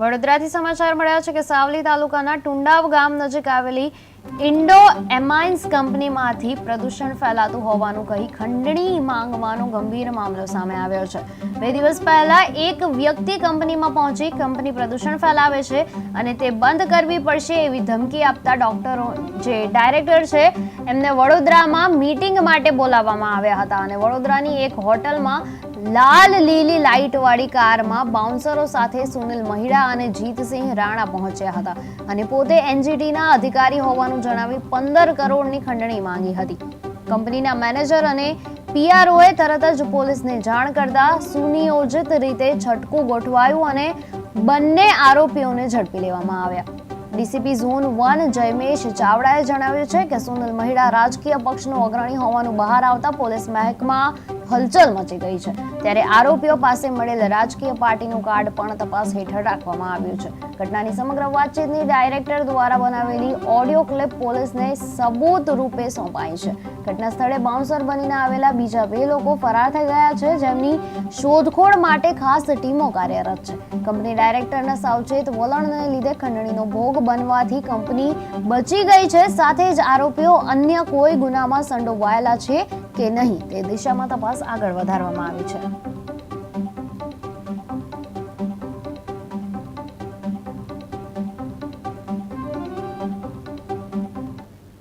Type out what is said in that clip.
વડોદરાથી સમાચાર મળ્યા છે કે સાવલી તાલુકાના ટુંડાવ ગામ નજીક આવેલી ઇન્ડો એમાઇન્સ કંપનીમાંથી પ્રદૂષણ ફેલાતું હોવાનું કહી ખંડણી માંગવાનો ગંભીર મામલો સામે આવ્યો છે. બે દિવસ પહેલા એક વ્યક્તિ કંપનીમાં પહોંચી કંપની પ્રદૂષણ ફેલાવે છે અને તે બંધ કરવી પડશે એવી ધમકી આપતા ડોક્ટરો જે ડાયરેક્ટર છે એમને વડોદરામાં મીટિંગ માટે બોલાવવામાં આવ્યા હતા અને વડોદરાની એક હોટલમાં લાલ લીલી લાઇટ વાળી કારમાં બાઉન્સરો સાથે સુનિલ મહિડા અને જીતસિંહ રાણા પહોંચ્યા હતા અને પોતે એનજીટીના અધિકારી હોવાનું જણાવી પંદર કરોડની ખંડણી માંગી હતી. કંપનીના મેનેજર અને પીઆરઓએ તરત જ પોલીસને જાણ કરતા સુનિયોજિત રીતે છટકું ગોઠવાયું અને બંને આરોપીઓને ઝડપી લેવામાં આવ્યા. ડીસીપી ઝોન વન જયમેશ ચાવડાએ જણાવ્યું છે કે સોનલ મહિડા રાજકીય પક્ષનો અગ્રણી હોવાનું બહાર આવતા પોલીસ મહેકમા હલચલ મચી ગઈ છે. ત્યારે આરોપીઓ પાસે મળેલ રાજકીય પાર્ટીનું કાર્ડ પણ તપાસ હેઠળ રાખવામાં આવ્યું છે. ઘટનાની સમગ્ર વાતચીતની ડાયરેક્ટર દ્વારા બનાવેલી ઓડિયો ક્લિપ પોલીસને સબૂત રૂપે સોંપાઈ છે. ઘટના સ્થળે બાઉન્સર બનીને આવેલા બીજા બે લોકો ફરાર થઈ ગયા છે, જેમની શોધખોળ માટે ખાસ ટીમો કાર્યરત છે. કંપની ડાયરેક્ટરના સાવચેત વલણને લીધે ખંડણીનો ભોગ બનવાથી કંપની બચી ગઈ છે. સાથે જ આરોપીઓ અન્ય કોઈ ગુનામાં સંડોવાયેલા છે કે નહીં તે દિશામાં તપાસ આગળ વધારવામાં આવી છે.